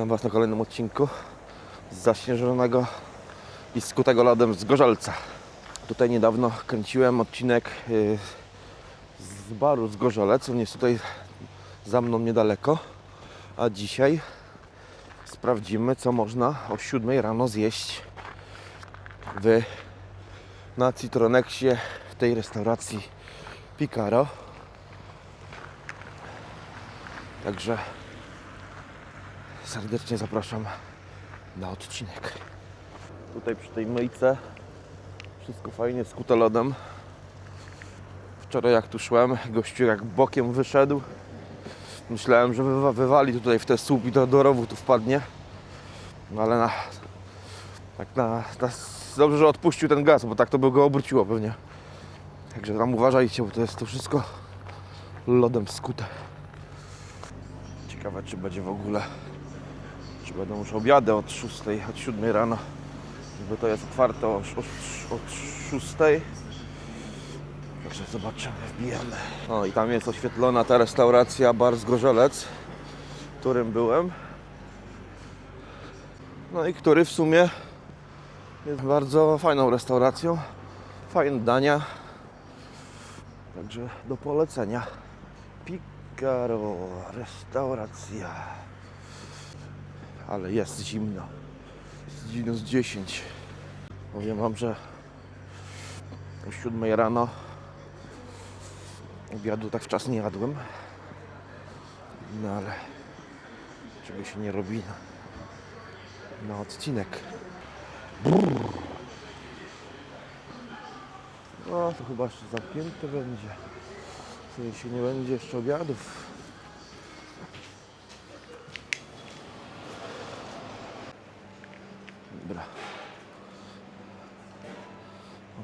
Witam Was na kolejnym odcinku z zaśnieżonego i skutego lodem z Gorzelca. Tutaj niedawno kręciłem odcinek y, z baru z Gorzelec. On jest tutaj za mną niedaleko. A dzisiaj sprawdzimy, co można o 7 rano zjeść w, na Citronexie w tej restauracji Picaro. Także serdecznie zapraszam na odcinek. Tutaj przy tej myjce wszystko fajnie skute lodem. Wczoraj jak tu szłem, gościu jak bokiem wyszedł. Myślałem, że wywa- wywali tutaj w te słup i do, do rowu tu wpadnie. No ale na, tak na, na, dobrze, że odpuścił ten gaz, bo tak to by go obróciło pewnie. Także tam uważajcie, bo to jest to wszystko lodem skute. Ciekawe, czy będzie w ogóle, czy będą już obiady od 6, od 7 rano. Bo to jest otwarte o, o, od 6. Także zobaczymy, wbijamy. No i tam jest oświetlona ta restauracja Bar z Gorzelec, w którym byłem. No i który w sumie jest bardzo fajną restauracją. Fajne dania. Także do polecenia. Picaro, restauracja. Ale jest zimno. Jest minus 10. Powiem Wam, że o 7 rano obiadu tak wczesnie nie jadłem. No ale czego się nie robi na, na odcinek. Brrr. No to chyba jeszcze zamknięte będzie. W sensie nie będzie jeszcze obiadów. Dobra.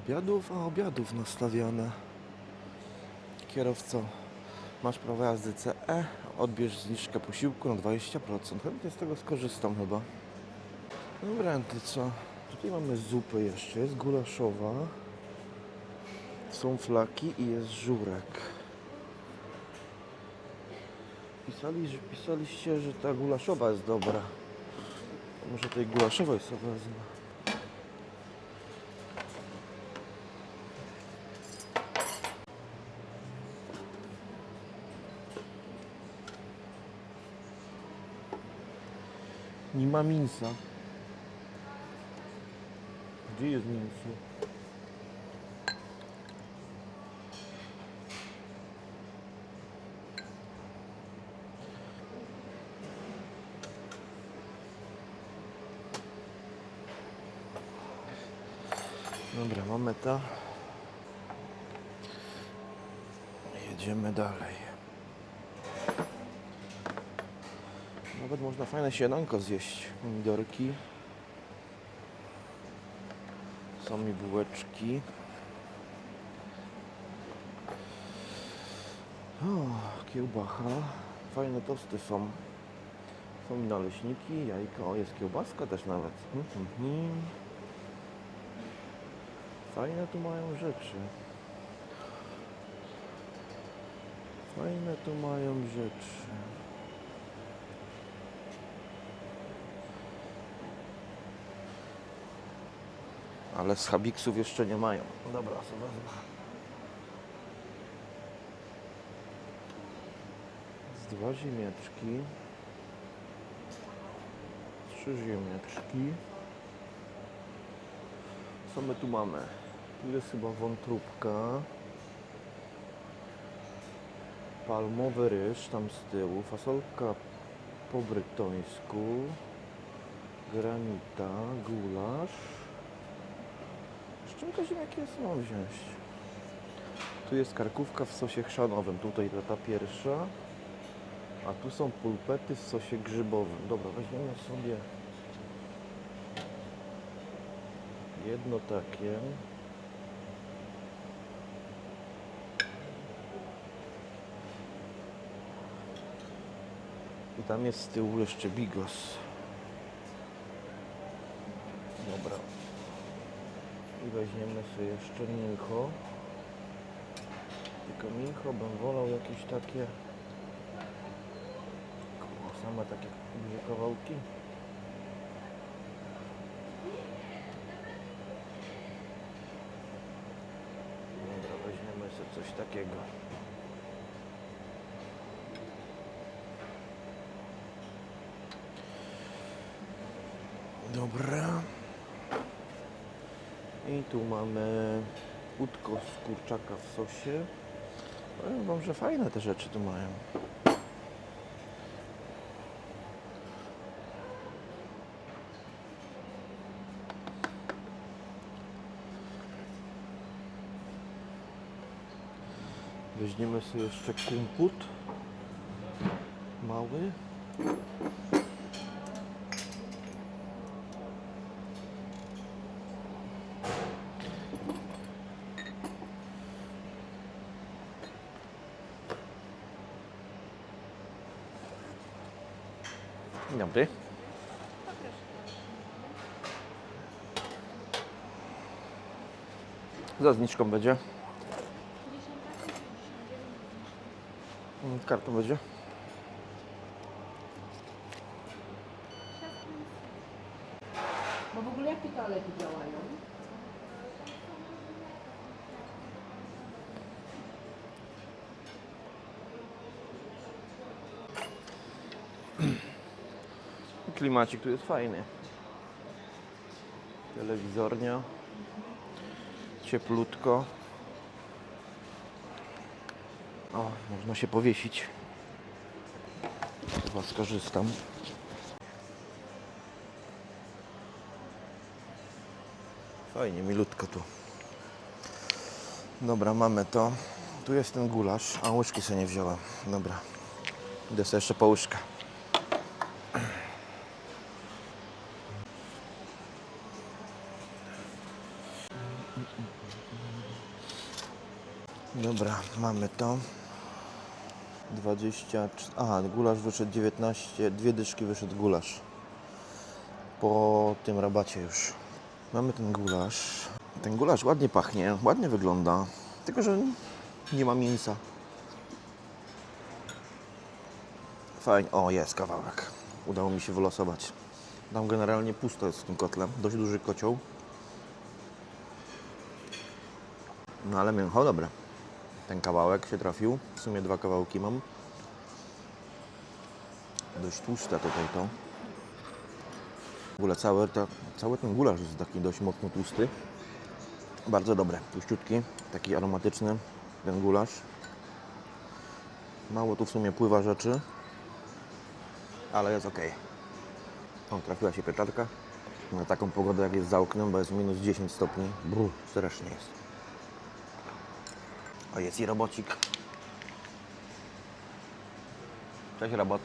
Obiadów, a obiadów nastawione. Kierowco, masz prawo jazdy CE, odbierz zniżkę posiłku na 20%. Chętnie z tego skorzystam chyba. Dobra, to co? Tutaj mamy zupę jeszcze, jest gulaszowa. Są flaki i jest żurek. Pisali, że, pisaliście, że ta gulaszowa jest dobra. Może tej gulaszowej sobie wezmę. Nie ma mięsa. Gdzie jest mięso? Jedziemy dalej. Nawet można fajne siadanko zjeść. Pomidorki. Są mi bułeczki. O, kiełbacha. Fajne tosty są. Są mi naleśniki, jajka. O, jest kiełbaska też nawet. Mhm, mhm. Fajne tu mają rzeczy. Fajne tu mają rzeczy. Ale z Habiksów jeszcze nie mają. No Dobra, sobie wezmę. Dwa ziemniaczki. Trzy ziemniaczki. Co my tu mamy? Tu jest chyba wątróbka. Palmowy ryż tam z tyłu. Fasolka po brytońsku. Granita, gulasz. Z czym to ziemniaki jest mam wziąć? Tu jest karkówka w sosie chrzanowym. Tutaj ta, ta pierwsza. A tu są pulpety w sosie grzybowym. Dobra, weźmiemy sobie jedno takie. Tam jest z tyłu jeszcze bigos. Dobra. I weźmiemy sobie jeszcze mięcho. Tylko mięcho bym wolał jakieś takie... Same takie duże kawałki. Dobra, weźmiemy sobie coś takiego. Dobra. I tu mamy łódko z kurczaka w sosie. Powiem wam, że fajne te rzeczy tu mają. Weźmiemy sobie jeszcze kumput mały. Dzień dobry. Za zniczką będzie. Mm, Kartą będzie. Bo w ogóle jakie toalety działają? Klimacik tu jest fajny. Telewizornia. Cieplutko. O, można się powiesić. Chyba skorzystam. Fajnie, milutko tu. Dobra, mamy to. Tu jest ten gulasz, a łyżki sobie nie wziąłem. Dobra. Idę sobie jeszcze po łyżkę. Dobra, mamy to. 20. Aha, gulasz wyszedł 19. Dwie dyszki wyszedł gulasz. Po tym rabacie już. Mamy ten gulasz. Ten gulasz ładnie pachnie, ładnie wygląda. Tylko, że nie ma mięsa. Fajnie. O, jest kawałek. Udało mi się wylosować. Tam generalnie pusto jest w tym kotle. Dość duży kocioł. No ale mięcho dobre. Ten kawałek się trafił. W sumie dwa kawałki mam. Dość tłuste tutaj to. W ogóle cały, to, cały ten gulasz jest taki dość mocno tłusty. Bardzo dobre. Tłuściutki, taki aromatyczny ten gulasz. Mało tu w sumie pływa rzeczy. Ale jest ok. O, trafiła się pieczarka. Na taką pogodę jak jest za oknem, bo jest minus 10 stopni. Brr, strasznie jest. O, jest i robocik. Cześć, robot.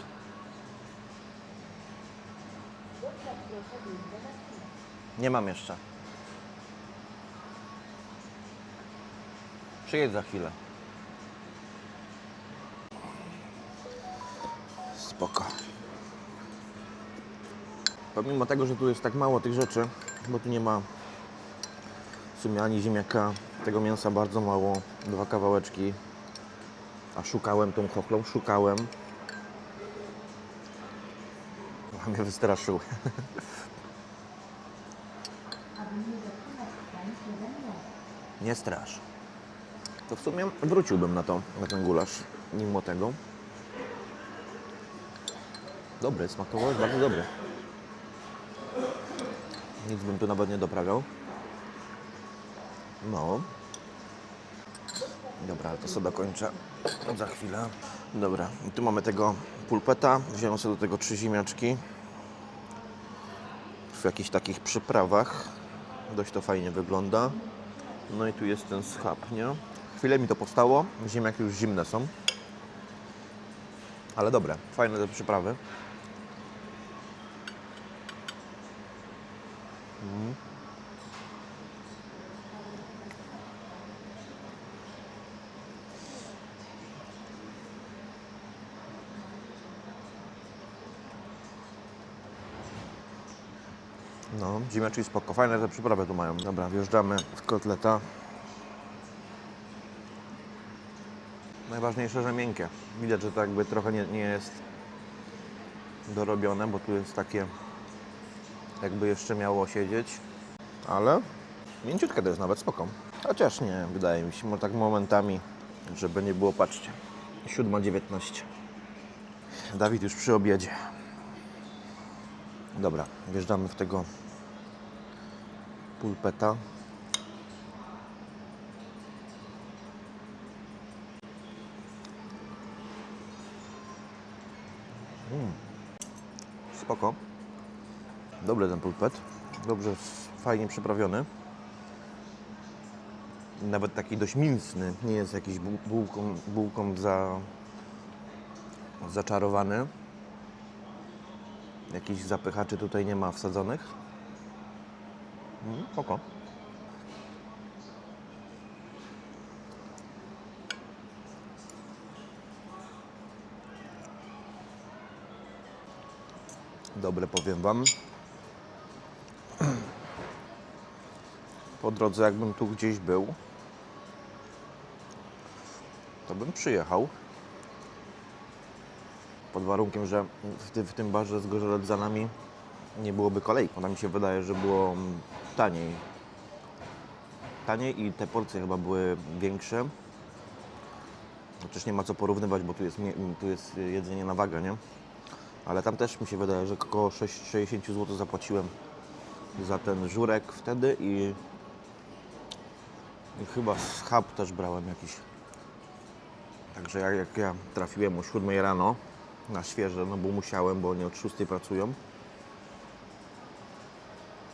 Nie mam jeszcze. Przyjedź za chwilę. Spoko. Pomimo tego, że tu jest tak mało tych rzeczy, bo tu nie ma w sumie ani ziemniaka, tego mięsa bardzo mało, dwa kawałeczki, a szukałem tą chochlą, szukałem. A mnie wystraszył. Nie strasz. To w sumie wróciłbym na to, na ten gulasz, mimo tego. Dobry, smakowo jest bardzo dobry. Nic bym tu nawet nie doprawiał. No. Dobra, ale to sobie dokończę za chwilę. Dobra, i tu mamy tego pulpeta. Wziąłem sobie do tego trzy ziemniaczki. W jakichś takich przyprawach. Dość to fajnie wygląda. No i tu jest ten schab, nie? Chwilę mi to powstało. Ziemniaki już zimne są. Ale dobre, fajne te przyprawy. No, ziemniaczki spoko. Fajne te przyprawy tu mają. Dobra, wjeżdżamy w kotleta. Najważniejsze, że miękkie. Widać, że to jakby trochę nie, nie jest dorobione, bo tu jest takie jakby jeszcze miało siedzieć, ale mięciutkie to jest nawet spoko. Chociaż nie, wydaje mi się, może tak momentami, żeby nie było, patrzcie, 7.19. Dawid już przy obiedzie. Dobra, wjeżdżamy w tego pulpeta. Mm. Spoko. Dobry ten pulpet. Dobrze, fajnie przyprawiony. Nawet taki dość mięsny. Nie jest jakiś buł- bułką, bułką za, zaczarowany. Jakichś zapychaczy tutaj nie ma wsadzonych. Mm, Spoko. Dobre, powiem Wam. Po drodze, jakbym tu gdzieś był, to bym przyjechał. Pod warunkiem, że w, ty, w tym barze z Gorzelec-Zanami nie byłoby kolejki. Ona mi się wydaje, że było mm, taniej. Taniej i te porcje chyba były większe. Chociaż nie ma co porównywać, bo tu jest, tu jest jedzenie na wagę, nie? Ale tam też mi się wydaje, że około 6, 60 zł zapłaciłem za ten żurek wtedy i, i chyba schab też brałem jakiś. Także jak, jak ja trafiłem o 7 rano na świeże, no bo musiałem, bo oni od 6 pracują.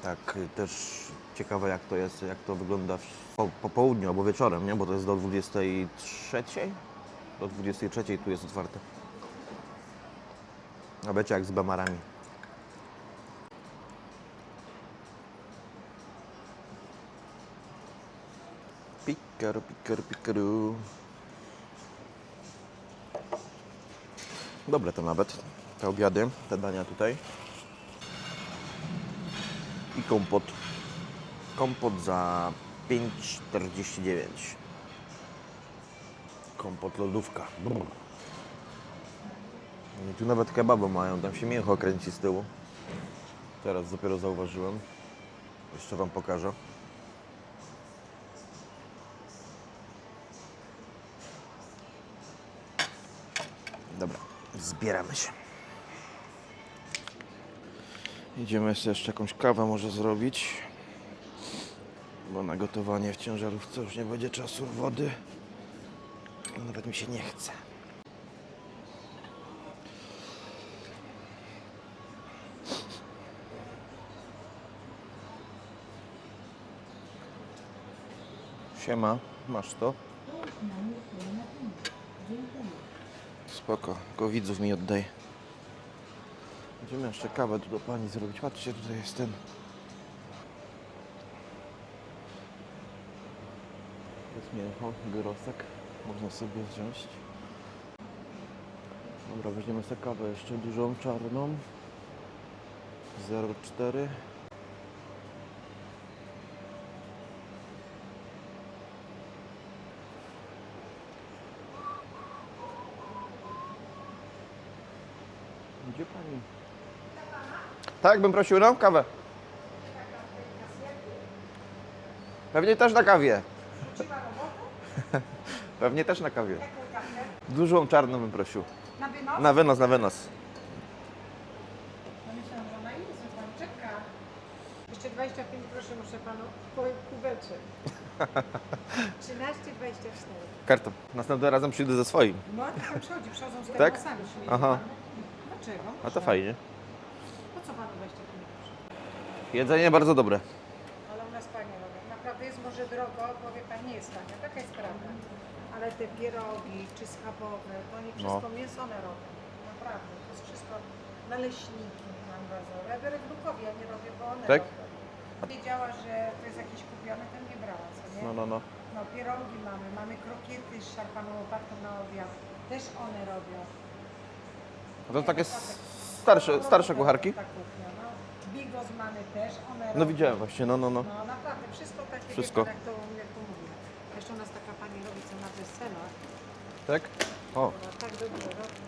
Tak, y, też ciekawe jak to jest, jak to wygląda po, po południu albo wieczorem, nie? Bo to jest do 23? Do 23 tu jest otwarte. A wiecie jak z bamarami. Pikaru, pikaru, pikaru. Dobre to nawet, te obiady, te dania tutaj. I kompot. Kompot za 5,49. Kompot lodówka. I tu nawet kebaba mają, tam się mięcho kręci z tyłu. Teraz dopiero zauważyłem. Jeszcze Wam pokażę. Dobra, zbieramy się. Idziemy sobie jeszcze jakąś kawę może zrobić. Bo na gotowanie w ciężarówce już nie będzie czasu, wody. Nawet mi się nie chce. Siema, masz to? Spoko, tylko widzów mi oddaj. Będziemy jeszcze kawę tu do pani zrobić. Patrzcie, tutaj jest ten. Jest mięcho, gyrosek. Można sobie wziąć. Dobra, weźmiemy sobie kawę jeszcze dużą, czarną. 0,4. Gdzie pani? Tak, bym prosił, no, kawę. Pewnie też na kawie. Pewnie też na kawie. Dużą czarną bym prosił. Na wynos? Na wynos, na wynos. No myślałam, że ona jest, że pan czeka. Jeszcze 25 proszę, muszę panu po kubeczek. 13,24. Kartą. Następnym razem przyjdę ze swoim. No tam przychodzi, przychodzą z Tak? termosami śmieci. Aha. A to fajnie. Po co panu 25 proszę? Jedzenie bardzo dobre. Ale u nas panie robią. Naprawdę jest może drogo, bo wie pan, nie jest tanie. Taka jest prawda. Ale te pierogi czy schabowe, to oni wszystko mięsone robią. Naprawdę. To jest wszystko naleśniki mam wazowe. Ja biorę w Lukowie, ja nie robię, bo one Tak? robią. Wiedziała, że to jest jakieś kupione, to nie brała, co nie? No, no, no. No pierogi mamy, mamy krokiety z szarpaną łopatką na obiad. Też one robią. A to takie starsze, starsze kucharki? Ta kuchnia, no. Bigos mamy też, one No widziałem właśnie, no, no, no. No naprawdę, wszystko takie, Wszystko. Jak, to, jak to mówię. Jeszcze u nas taka pani robi, co na weselach. Tak? O, Ona tak dobrze robi.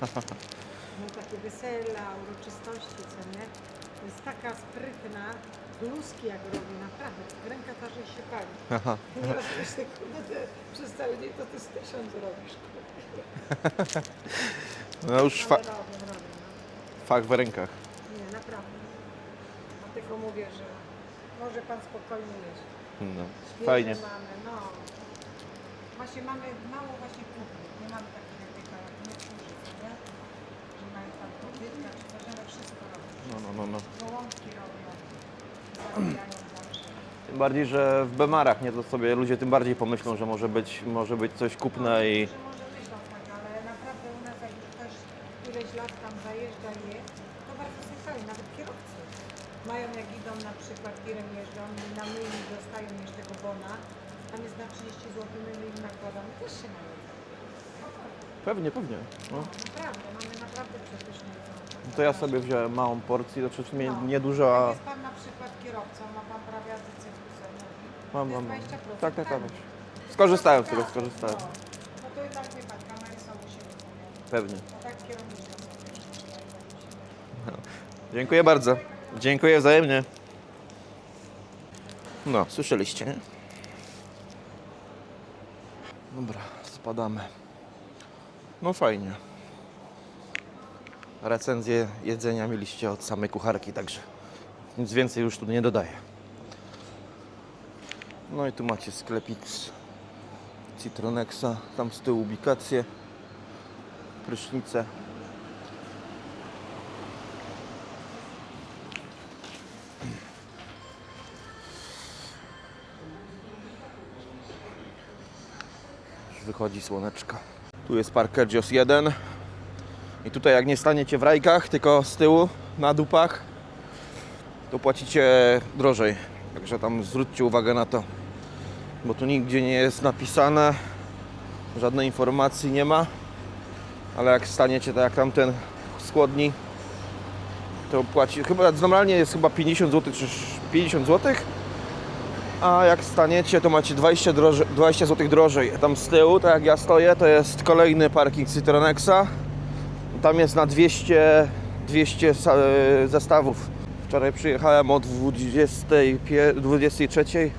no, takie wesela, uroczystości, co nie? To jest taka sprytna, bluzki jak robi, naprawdę. Ręka ta, że się pali. Aha. Nieraz myślę, kurde, ty przez cały dzień to ty z tysiąc robisz. kurde. No już fa- no. fach w rękach. Nie, naprawdę. Dlatego mówię, że może pan spokojnie jeść. No. Świeże Fajnie. mamy, no. Właśnie mamy mało właśnie kuchni. Nie mamy takich jak wieka, jak niektórzy, co nie? Że mają tam kobietę, czy coś, ale wszystko robią. No, no, no, no. Gołąbki robią, zawsze. Tym bardziej, że w Bemarach, nie? To sobie ludzie tym bardziej pomyślą, że może być, może być coś kupne i... Że może myślą tak, ale naprawdę u nas jak już ktoś ileś lat tam zajeżdża i jest, to bardzo są fajni, nawet kierowcy. Mają jak idą na przykład tirem jeżdżą i na myli dostają jeszcze tego bona, tam jest na 30 zł, my im nakładamy, też się najedą. Pewnie, pewnie. No. No, naprawdę, mamy naprawdę przepyszne jedzonko. To ja sobie wziąłem małą porcję, to oczywiście nie, No. niedużo, Jak a... jest pan na przykład kierowcą, ma pan prawie cyklusem, mówi, Mam, mam, mam. jest 20% Tak, tak, tak. Skorzystałem z tego, skorzystałem. No, no to jednak wie pan, kamery są u siebie. nie? Pewnie. No tak kierowniczka sobie Dziękuję bardzo. Dziękuję wzajemnie. No, słyszeliście, nie? Dobra, spadamy. No fajnie. Recenzję jedzenia mieliście od samej kucharki, także nic więcej już tu nie dodaję. No i tu macie sklepik z Citronexa, tam z tyłu ubikacje, prysznice. Wychodzi słoneczko. Tu jest Parkergios 1. I tutaj jak nie staniecie w rajkach, tylko z tyłu, na dupach, to płacicie drożej. Także tam zwróćcie uwagę na to. Bo tu nigdzie nie jest napisane, żadnej informacji nie ma. Ale jak staniecie tak jak tamten z chłodni, to płaci, chyba normalnie jest chyba 50 zł czy 50 zł, a jak staniecie, to macie 20, droże, 20 zł drożej. Tam z tyłu, tak jak ja stoję, to jest kolejny parking Citronexa. Tam jest na 200, 200 sa- e, zestawów. Wczoraj przyjechałem o 20, 23.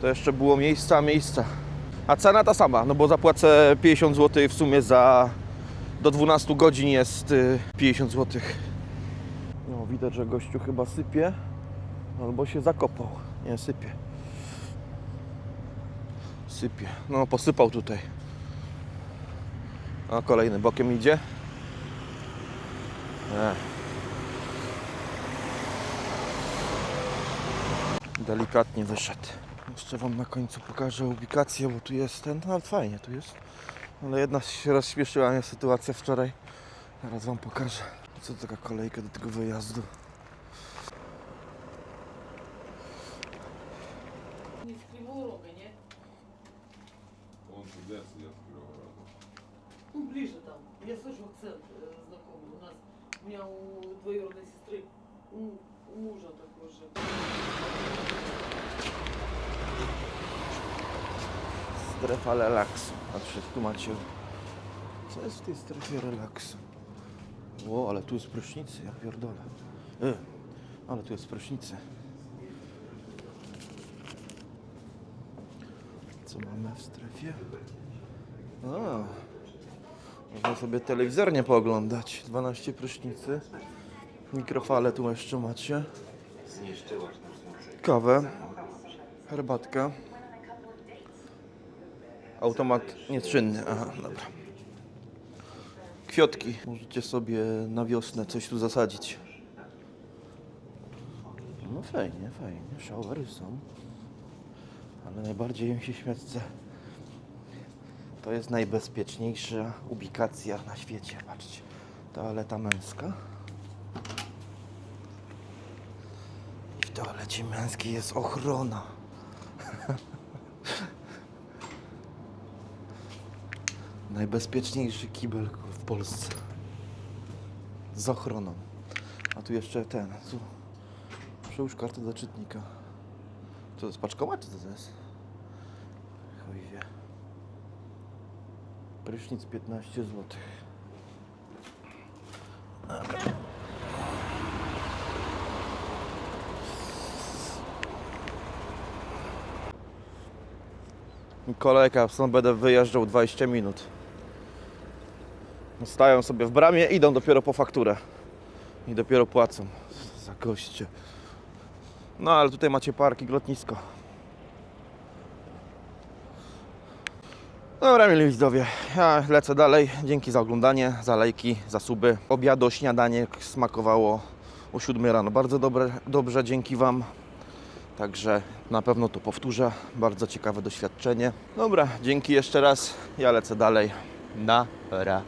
To jeszcze było miejsca, miejsca. A cena ta sama, no bo zapłacę 50 zł w sumie za do 12 godzin jest y, 50 zł. No widać, że gościu chyba sypie albo się zakopał. Nie sypie. Sypie. No, posypał tutaj. A kolejny bokiem idzie. E. Delikatnie wyszedł. Jeszcze Wam na końcu pokażę ubikację, bo tu jest ten, no fajnie tu jest. Ale jedna się rozśmieszyła mnie sytuacja wczoraj. Zaraz Wam pokażę. Co taka kolejka do tego wyjazdu. Macie. Co jest w tej strefie relaksu? O, ale tu jest prysznicy, ja pierdolę. Y, ale tu jest prysznicy. Co mamy w strefie? A, można sobie telewizornie pooglądać. 12 prysznicy. Mikrofale tu jeszcze macie. Kawę. Herbatka. Automat nieczynny, aha, dobra. Kwiotki. Możecie sobie na wiosnę coś tu zasadzić. No fajnie, fajnie. Showery są. Ale najbardziej mi się śmiać. To jest najbezpieczniejsza ubikacja na świecie. Patrzcie. Toaleta męska. I w toalecie męskiej jest ochrona. Najbezpieczniejszy kibel w Polsce. Z ochroną. A tu jeszcze ten. Tu. Przyłóż kartę do czytnika. To jest paczkomat, czy to jest? Chuj wie. Prysznic 15 zł. Kolejka, stąd będę wyjeżdżał 20 minut. Stają sobie w bramie, idą dopiero po fakturę. I dopiero płacą. Za goście. No ale tutaj macie parking, lotnisko. Dobra, mieli widzowie, ja lecę dalej. Dzięki za oglądanie, za lajki, za suby. Obiado, śniadanie smakowało o 7 rano. Bardzo dobre, dobrze, dzięki Wam. Także na pewno to powtórzę. Bardzo ciekawe doświadczenie. Dobra, dzięki jeszcze raz. Ja lecę dalej. Na ra.